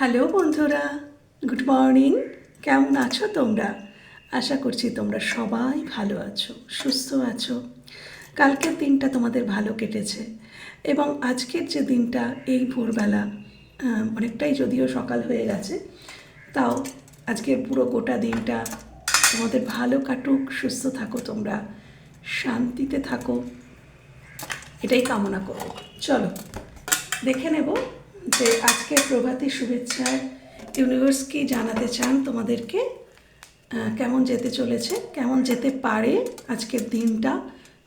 Hello বন্ধুরা, good morning. কেমন আছো তোমরা? আশা করছি তোমরা সবাই ভালো আছো, সুস্থ আছো। কালকের দিনটা তোমাদের ভালো কেটেছে এবং আজকের যে দিনটা, এই ভোরবেলা অনেকটাই যদিও সকাল হয়ে গেছে, তাও আজকের পুরো গোটা দিনটা তোমাদের ভালো কাটুক, সুস্থ থাকো তোমরা, শান্তিতে থাকো, এটাই কামনা করো চলো, দেখে নেব যে আজকে প্রভাতী শুভেচ্ছায় ইউনিভার্স কি জানাতে চান তোমাদেরকে? কেমন যেতে চলেছে? কেমন যেতে পারে আজকের দিনটা?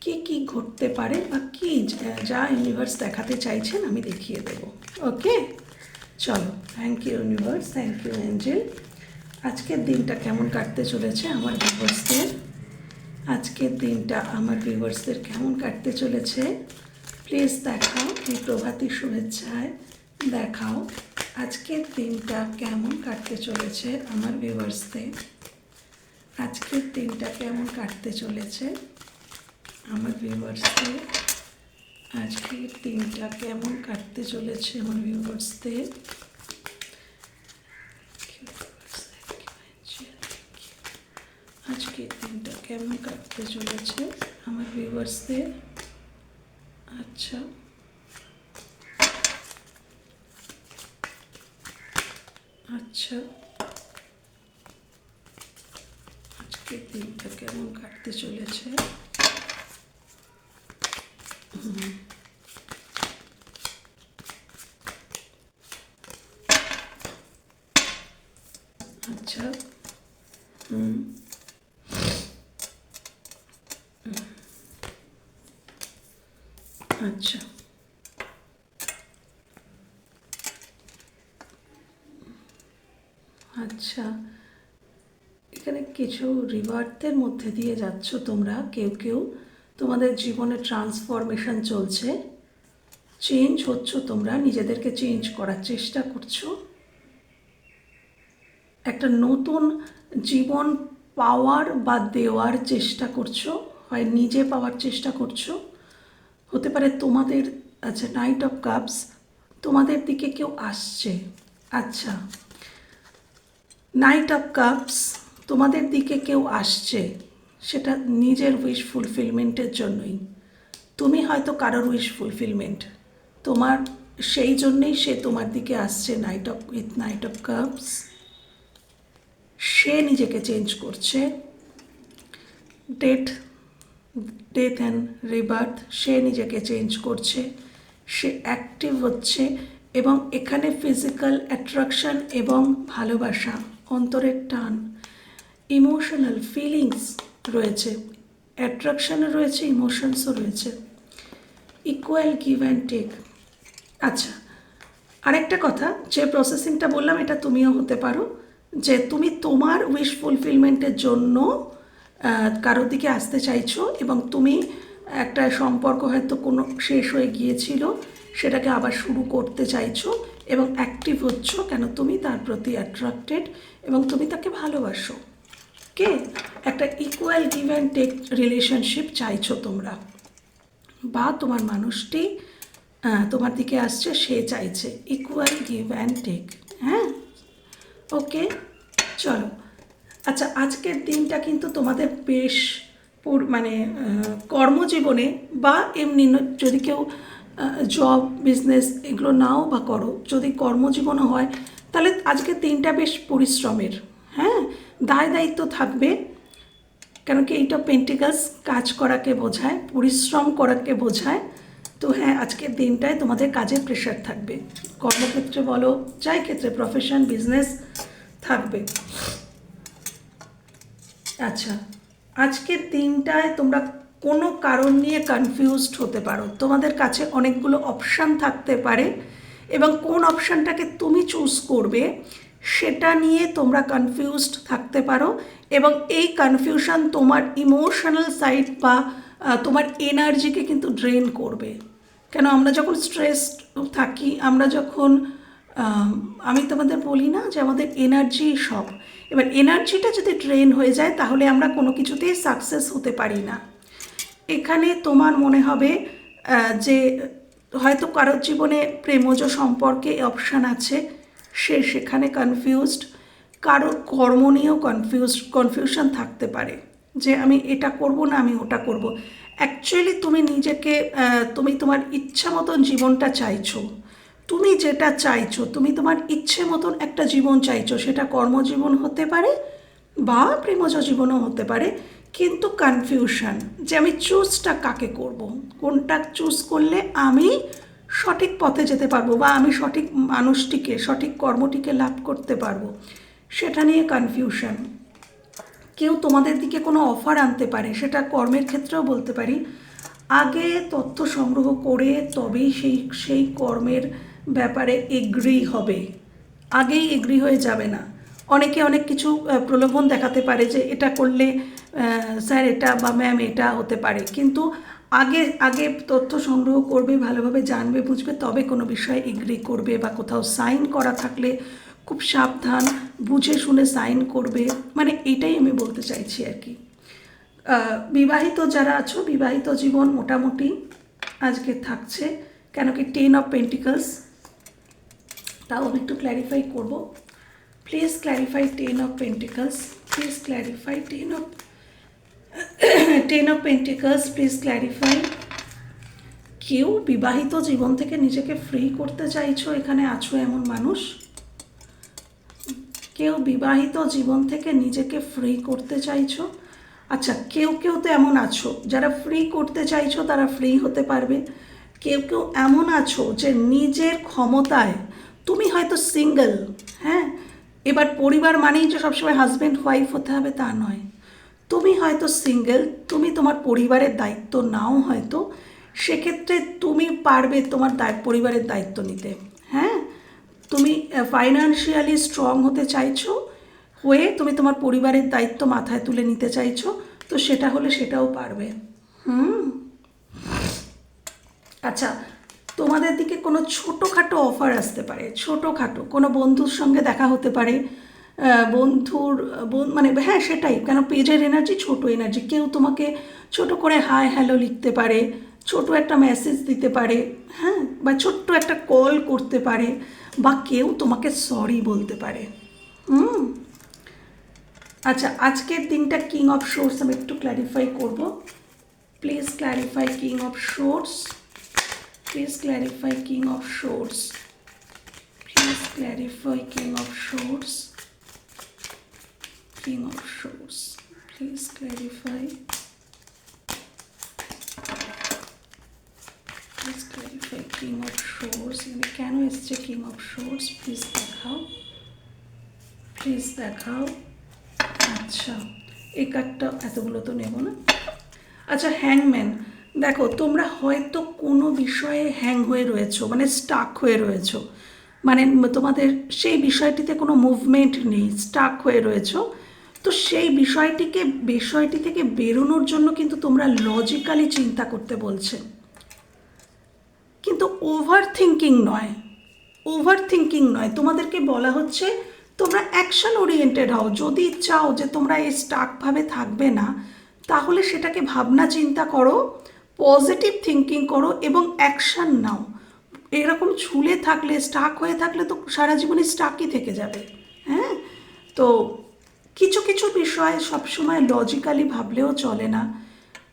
কি কি ঘটতে পারে বা কি যা- ইউনিভার্স দেখাতে চাইছেন আমি দেখিয়ে দেব। ওকে চলো thank you universe thank you angel আজকের দিনটা কেমন কাটতে চলেছে আমার ভিউয়ার্সদের আজকের দিনটা আমার ভিউয়ার্সদের কেমন কাটতে চলেছে? প্লিজ দেখাও এই প্রভাতী শুভেচ্ছায়। দেখাও আজকের দিনটা কেমন কাটতে চলেছে আমার ভিউয়ার্সদের আজকের দিনটা কেমন কাটতে চলেছে আমার ভিউয়ার্সদের আজকের দিনটা কেমন কাটতে চলেছে আমার ভিউয়ার্সদের আজকের দিনটা কেমন কাটতে চলেছে আমার ভিউয়ার্সদের আচ্ছা। আচ্ছা। আজকের দিনটা কেমন কাটতে চলেছে। আচ্ছা। হুম। আচ্ছা। আচ্ছা এখানে কিছু রিওয়ার্ডদের মধ্যে দিয়ে যাচ্ছ তোমরা, কেউ কেউ। তোমাদের জীবনে ট্রান্সফরমেশন চলছে। চেঞ্জ হচ্ছ তোমরা, নিজেদেরকে চেঞ্জ করার চেষ্টা করছ। একটা নতুন জীবন পাওয়ার বা দেওয়ার চেষ্টা করছ, হয় নিজে পাওয়ার চেষ্টা করছ। হতে পারে তোমাদের আচ্ছা নাইট অফ কাপস তোমাদের দিকে কেউ আসছে। আচ্ছা নাইট অফ কাপস তোমাদের দিকে কেউ আসছে, সেটা নিজের উইশ ফুলফিলমেন্টের জন্যই। তুমি হয়তো কারোর উইশ ফুলফিলমেন্ট তোমার সেই জন্যেই সে তোমার দিকে আসছে knight of with knight of cups সে নিজেকে চেঞ্জ করছে। ডেট ডেথ অ্যান্ড রিবার্থ সে নিজেকে চেঞ্জ করছে। সে অ্যাক্টিভ হচ্ছে এবং এখানে ফিজিক্যাল অ্যাট্রাকশন এবং ভালোবাসা। অন্তরের টান ইমোশনাল ফিলিংস রয়েছে অ্যাট্রাকশনও রয়েছে ইমোশনসও রয়েছে। ইকুয়াল গিভ অ্যান্ড টেক আচ্ছা আরেকটা কথা, যে প্রসেসিংটা বললাম, এটা তুমিও হতে পারো, যে তুমি তোমার উইশ ফুলফিলমেন্টের জন্য কারোর দিকে আসতে চাইছো এবং তুমি একটা সম্পর্ক হয়তো কোনো শেষ হয়ে গিয়েছিল, সেটাকে আবার শুরু করতে চাইছো এবং অ্যাক্টিভ হচ্ছ কেন? তুমি তার প্রতি অ্যাট্রাক্টেড এবং তুমি তাকে ভালোবাসো। কে? একটা equal give and take relationship চাইছো তোমরা। বা তোমার মানুষটি তোমার দিকে আসছে, সে চাইছে। ইকুয়াল গিভ অ্যান্ড টেক হ্যাঁ? ওকে, চলো। আচ্ছা আজকের দিনটা কিন্তু তোমাদের বেশ মানে কর্মজীবনে বা এমনি যদি কেউ জব বিজনেস এগুলো নাও বা করো। যদি কর্মজীবনও হয়, তাহলে আজকে তিনটা বেশ পরিশ্রমের হ্যাঁ? দায় দায়িত্ব থাকবে, কেন কি এইটা পেন্টিকাস কাজ করাকে বোঝায়, পরিশ্রম করাকে বোঝায়। তো হ্যাঁ আজকের দিনটায় তোমাদের কাজের প্রেশার থাকবে। কর্মক্ষেত্রে বলো, যাই ক্ষেত্রে প্রফেশন বিজনেস থাকবে। আচ্ছা আজকের দিনটায় তোমরা কোনো কারণ নিয়ে কনফিউজড হতে পারো। তোমাদের কাছে অনেকগুলো অপশান থাকতে পারে এবং কোন অপশানটাকে তুমি চুজ করবে সেটা নিয়ে তোমরা কনফিউজড থাকতে পারো এবং এই কনফিউশন তোমার ইমোশনাল সাইড বা তোমার এনার্জিকে কিন্তু ড্রেন করবে। কেন আমরা যখন স্ট্রেস থাকি, আমরা যখন আমি তোমাদের বলি না যে আমাদের এনার্জি সব। এবার এনার্জিটা যদি ড্রেন হয়ে যায়, তাহলে আমরা কোনো কিছুতেই সাকসেস হতে পারি না। এখানে তোমার মনে হবে যে হয়তো কারোর জীবনে প্রেমজ সম্পর্কে অপশান আছে, সে সেখানে কনফিউজড কারোর কর্ম নিয়েও কনফিউজ কনফিউশন থাকতে পারে, যে আমি এটা করব না, আমি ওটা করব। অ্যাকচুয়ালি তুমি নিজেকে তুমি তোমার ইচ্ছা মতন জীবনটা চাইছো। তুমি যেটা চাইছো, তুমি তোমার ইচ্ছে মতন একটা জীবন চাইছো, সেটা কর্মজীবন হতে পারে বা প্রেমজ জীবনও হতে পারে। কিন্তু কনফিউশন যে আমি চুজটা কাকে করব? কোনটা চুজ করলে আমি সঠিক পথে যেতে পারব বা আমি সঠিক মানুষটিকে, সঠিক কর্মটিকে লাভ করতে পারব? সেটা নিয়ে কনফিউশন কেউ তোমাদের দিকে কোনো অফার আনতে পারে, সেটা কর্মের ক্ষেত্রেও বলতে পারি। আগে তথ্য সংগ্রহ করে তবেই সেই সেই কর্মের ব্যাপারে এগ্রি হবে। আগেই এগ্রি হয়ে যাবে না। অনেকে অনেক কিছু প্রলোভন দেখাতে পারে যে এটা করলে স্যার, এটা বা ম্যাম এটা হতে পারে। কিন্তু আগে আগে তথ্য সংগ্রহ করবে, ভালোভাবে জানবে, বুঝবে, তবে কোনো বিষয়ে এগ্রি করবে বা কোথাও সাইন করা থাকলে খুব সাবধান, বুঝে শুনে সাইন করবে। মানে এটাই আমি বলতে চাইছি আর কি। বিবাহিত যারা আছো, বিবাহিত জীবন মোটামুটি আজকে থাকছে, কেন কি টেন অফ পেন্টিকলস তাও আমি একটু ক্ল্যারিফাই করব। Please clarify ten of pentacles please clarify ten of ten of pentacles please clarify কেউ বিবাহিত জীবন থেকে নিজেকে ফ্রি করতে চাইছো, এখানে আছো এমন মানুষ? কেউ বিবাহিত জীবন থেকে নিজেকে ফ্রি করতে চাইছো? আচ্ছা কেউ কেউ তো এমন আছো, যারা ফ্রি করতে চাইছো তারা ফ্রি হতে পারবে। কেউ কেউ এমন আছো যে নিজের ক্ষমতায়, তুমি হয়তো সিঙ্গেল হ্যাঁ? এবার পরিবার মানেই যে সবসময় হাজব্যান্ড ওয়াইফ হতে হবে তা নয়। তুমি হয়তো সিঙ্গেল তুমি তোমার পরিবারের দায়িত্ব নাও হয়তো, সেক্ষেত্রে তুমি পারবে তোমার পরিবারের দায়িত্ব নিতে। হ্যাঁ? তুমি ফাইন্যান্সিয়ালি স্ট্রং হতে চাইছো, হয়ে তুমি তোমার পরিবারের দায়িত্ব মাথায় তুলে নিতে চাইছো, তো সেটা হলে সেটাও পারবে। হুম? আচ্ছা তোমাদের দিকে কোনো ছোটোখাটো অফার আসতে পারে, ছোটোখাটো, কোনো বন্ধুর সঙ্গে দেখা হতে পারে বন্ধুর, বন- মানে হ্যাঁ সেটাই। কেন পেজের এনার্জি ছোট এনার্জি কেউ তোমাকে ছোট করে হাই হ্যালো লিখতে পারে, ছোট একটা মেসেজ দিতে পারে হ্যাঁ বা ছোট্ট একটা কল করতে পারে, বা কেউ তোমাকে সরি বলতে পারে। হুম? আচ্ছা আজকের দিনটা কিং অফ শোর্স আমি একটু ক্ল্যারিফাই করব। Please clarify king of swords please clarify king of swords please clarify king of swords king of swords please clarify please clarify king of swords এখানে কেন এসছে কিং অফ শোর্স প্লিজ দেখাও। Please দেখাও। আচ্ছা এই কার্ডটা এতগুলো তো নেব না। আচ্ছা হ্যাংম্যান দেখো, তোমরা হয়তো কোনো বিষয়ে হ্যাং হয়ে রয়েছো মানে স্টাক হয়ে রয়েছো। মানে তোমাদের সেই বিষয়টিতে কোনো মুভমেন্ট নেই স্টাক হয়ে রয়েছো। তো সেই বিষয়টিকে, বিষয়টি থেকে বেরোনোর জন্য কিন্তু তোমরা লজিক্যালি চিন্তা করতে বলছে। কিন্তু ওভার থিঙ্কিং নয়। ওভার থিঙ্কিং নয়। তোমাদেরকে বলা হচ্ছে, তোমরা অ্যাকশন ওরিয়েন্টেড হও। যদি চাও যে তোমরা এই স্টাকভাবে থাকবে না, তাহলে সেটাকে ভাবনা চিন্তা করো পজিটিভ থিঙ্কিং করো এবং অ্যাকশন নাও। এরকম ঝুলে থাকলে স্টাক হয়ে থাকলে তো সারা জীবনে স্টাকই থেকে যাবে। হ্যাঁ? তো কিছু কিছু বিষয় সবসময় লজিক্যালি ভাবলেও চলে না।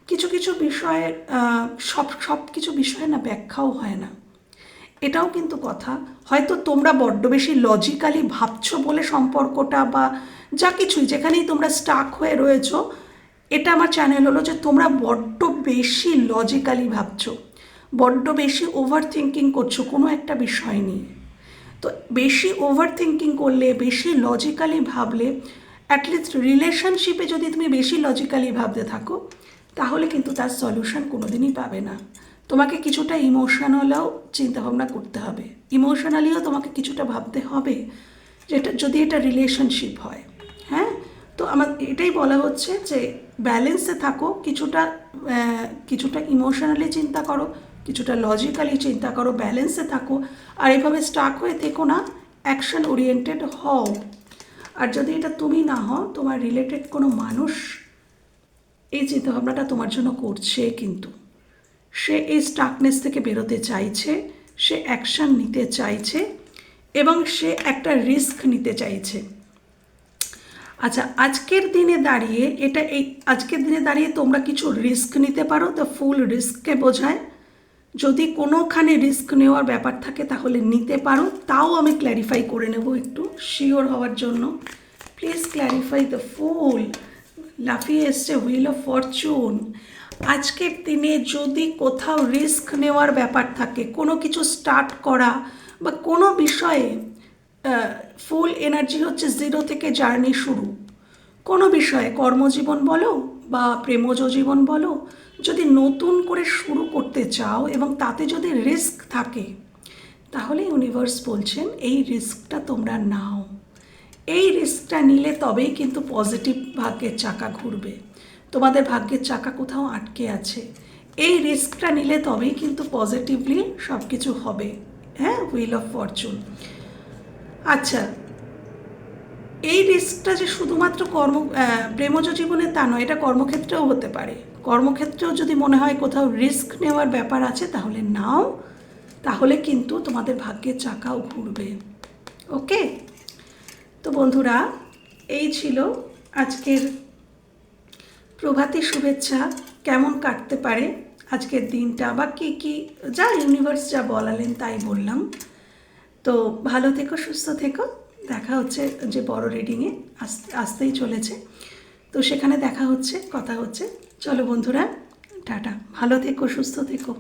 কিছু কিছু বিষয়ে সব সব কিছু বিষয়ে না ব্যাখ্যাও হয় না। এটাও কিন্তু কথা। হয়তো তোমরা বড্ড বেশি লজিক্যালি ভাবছ বলে সম্পর্কটা বা যা কিছুই, যেখানেই তোমরা স্টাক হয়ে রয়েছো, এটা আমার চ্যানেল হলো যে তোমরা বড্ড বেশি লজিক্যালি ভাবছ। বড্ড বেশি ওভার থিঙ্কিং করছ কোনো একটা বিষয় নিয়ে। তো বেশি ওভার থিঙ্কিং করলে, বেশি লজিক্যালি ভাবলে অ্যাটলিস্ট রিলেশনশিপে যদি তুমি বেশি লজিক্যালি ভাবতে থাকো, তাহলে কিন্তু তার সলিউশন কোনোদিনই পাবে না। তোমাকে কিছুটা ইমোশনালও চিন্তাভাবনা করতে হবে। ইমোশনালিও তোমাকে কিছুটা ভাবতে হবে যেটা, যদি এটা রিলেশনশিপ হয়। হ্যাঁ? তো আমার এটাই বলা হচ্ছে যে ব্যালেন্সে থাকো, কিছুটা কিছুটা ইমোশনালি চিন্তা করো, কিছুটা লজিক্যালি চিন্তা করো ব্যালেন্সে থাকো। আর এভাবে স্টাক হয়ে থেকো না অ্যাকশন ওরিয়েন্টেড হও। আর যদি এটা তুমি না হও, তোমার রিলেটেড কোনো মানুষ এই চিন্তাভাবনাটা তোমার জন্য করছে কিন্তু। সে এই স্টাকনেস থেকে বেরোতে চাইছে, সে অ্যাকশন নিতে চাইছে এবং সে একটা রিস্ক নিতে চাইছে। আচ্ছা আজকের দিনে দাঁড়িয়ে এটা এই, আজকের দিনে দাঁড়িয়ে তোমরা কিছু রিস্ক নিতে পারো দ্য ফুল রিস্ককে বোঝায়। যদি কোনোখানে রিস্ক নেওয়ার ব্যাপার থাকে তাহলে নিতে পারো। তাও আমি ক্ল্যারিফাই করে নেব একটু শিওর হওয়ার জন্য। প্লিজ ক্ল্যারিফাই দ্য ফুল লাফিয়ে এসছে হুইল অফ ফরচুন আজকের দিনে যদি কোথাও রিস্ক নেওয়ার ব্যাপার থাকে, কোনো কিছু স্টার্ট করা বা কোনো বিষয়ে ফুল এনার্জি হচ্ছে জিরো থেকে জার্নি শুরু। কোনো বিষয়ে কর্মজীবন বলো বা প্রেমজ জীবন বলো যদি নতুন করে শুরু করতে চাও এবং তাতে যদি রিস্ক থাকে, তাহলে ইউনিভার্স বলছেন এই রিস্কটা তোমরা নাও। এই রিস্কটা নিলে তবেই কিন্তু পজিটিভ ভাগ্যের চাকা ঘুরবে। তোমাদের ভাগ্যের চাকা কোথাও আটকে আছে। এই রিস্কটা নিলে তবেই কিন্তু পজিটিভলি সব কিছু হবে। হ্যাঁ হুইল অফ ফরচুন। আচ্ছা এই রিস্কটা যে শুধুমাত্র কর্ম প্রেমজ জীবনে তা নয়, এটা কর্মক্ষেত্রেও হতে পারে। কর্মক্ষেত্রেও যদি মনে হয় কোথাও রিস্ক নেওয়ার ব্যাপার আছে, তাহলে নাও। তাহলে কিন্তু তোমাদের ভাগ্যের চাকাও ঘুরবে। ওকে? তো বন্ধুরা, এই ছিল আজকের প্রভাতী শুভেচ্ছা। কেমন কাটতে পারে আজকের দিনটা বা কী কী, যা ইউনিভার্স যা বলালেন তাই বললাম। তো ভালো থেকো, সুস্থ থেকো। দেখা হচ্ছে যে বড় রিডিংয়ে আসতে, আসতেই চলেছে। তো সেখানে দেখা হচ্ছে, কথা হচ্ছে। চলো বন্ধুরা টাটা। ভালো থেকো সুস্থ থেকো।